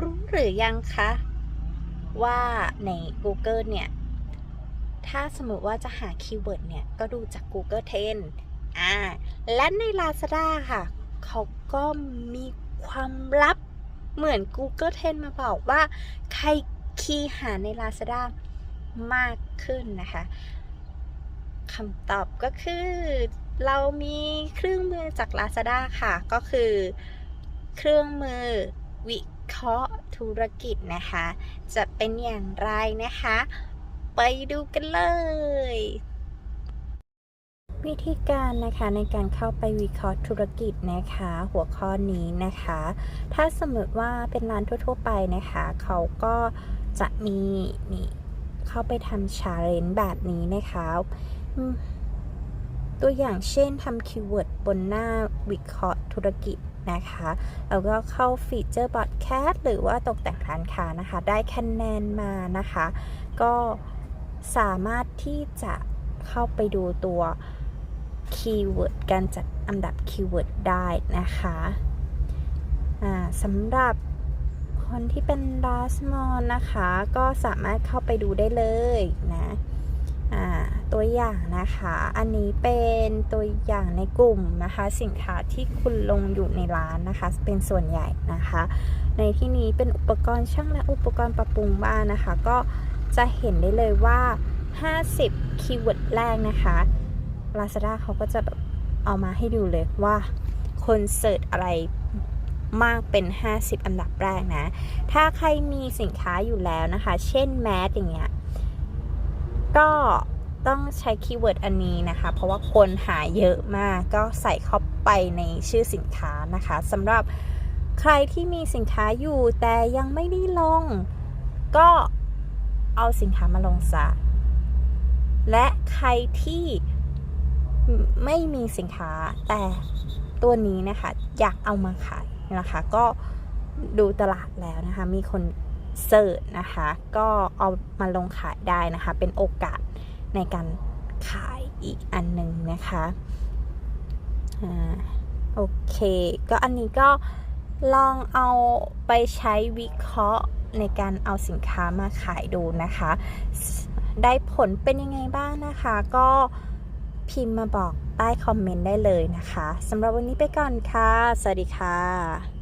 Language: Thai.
รู้หรือยังคะ ว่าใน Google เนี่ย ถ้าสมมติว่าจะหาคีย์เวิร์ดเนี่ย ก็ดูจาก Google Trend อ่า และใน Lazada ค่ะ เขาก็มีความลับเหมือน Google Trend มาบอกว่าใครคีย์หาใน Lazada มากขึ้นนะคะคำตอบก็คือเรามีเครื่องมือจาก Lazada ค่ะ ก็คือเครื่องมือวิ เคราะห์ธุรกิจนะคะ จะเป็นอย่างไรนะคะ ไปดูกันเลย วิธีการนะคะในการเข้าไปวิเคราะห์ธุรกิจนะคะ หัวข้อนี้นะคะ ถ้าสมมติว่าเป็นร้านทั่ว ๆ ไปนะคะ เขาก็จะมีนี่เข้าไปทำชาเลนจ์แบบนี้นะคะตัวอย่างเช่นทำคีย์เวิร์ดบนหน้าวิเคราะห์ธุรกิจ นะคะ แล้วก็เข้าฟีเจอร์บอดแคสหรือว่าตกแต่งร้านค้านะคะ ได้คะแนนมานะคะ ก็สามารถที่จะเข้าไปดูตัวคีย์เวิร์ดการจัดอันดับคีย์เวิร์ดได้นะคะสำหรับคนที่เป็น last mall นะคะ ก็สามารถเข้าไปดูได้เลยนะ ตัวอย่างนะคะ อันนี้เป็นตัวอย่างในกลุ่มนะคะ สินค้าที่คุณลงอยู่ในร้านนะคะ เป็นส่วนใหญ่นะคะ ในที่นี้เป็นอุปกรณ์ช่างและอุปกรณ์ปรับปรุงบ้านนะคะ ก็จะเห็นได้เลยว่า 50 คีย์เวิร์ดแรกนะคะ Lazada เขาก็จะแบบเอามาให้ดูเลยว่าคนเสิร์ชอะไรมากเป็น 50 อันดับแรกนะ ถ้าใครมีสินค้าอยู่แล้วนะคะ เช่นแมสอย่างเงี้ย ก็ ต้องใช้คีย์เวิร์ดอันนี้นะคะ เพราะว่าคนหาเยอะมากก็ใส่เข้าไปในชื่อสินค้านะคะสำหรับใครที่มีสินค้าอยู่แต่ยังไม่ได้ลง ก็เอาสินค้ามาลงซะและใครที่ไม่มีสินค้าแต่ตัวนี้นะคะอยากเอามาขายนะคะก็ดูตลาดแล้วนะคะ มีคนเสิร์ชนะคะ ก็เอามาลงขายได้นะคะ เป็นโอกาส ในการขายอีกอันหนึ่งนะคะอ่าโอเค ก็อันนี้ก็ลองเอาไปใช้วิเคราะห์ในการเอาสินค้ามาขายดูนะคะ ได้ผลเป็นยังไงบ้างนะคะ ก็พิมพ์มาบอกใต้คอมเมนต์ได้เลยนะคะสำหรับวันนี้ไปก่อนค่ะ สวัสดีค่ะ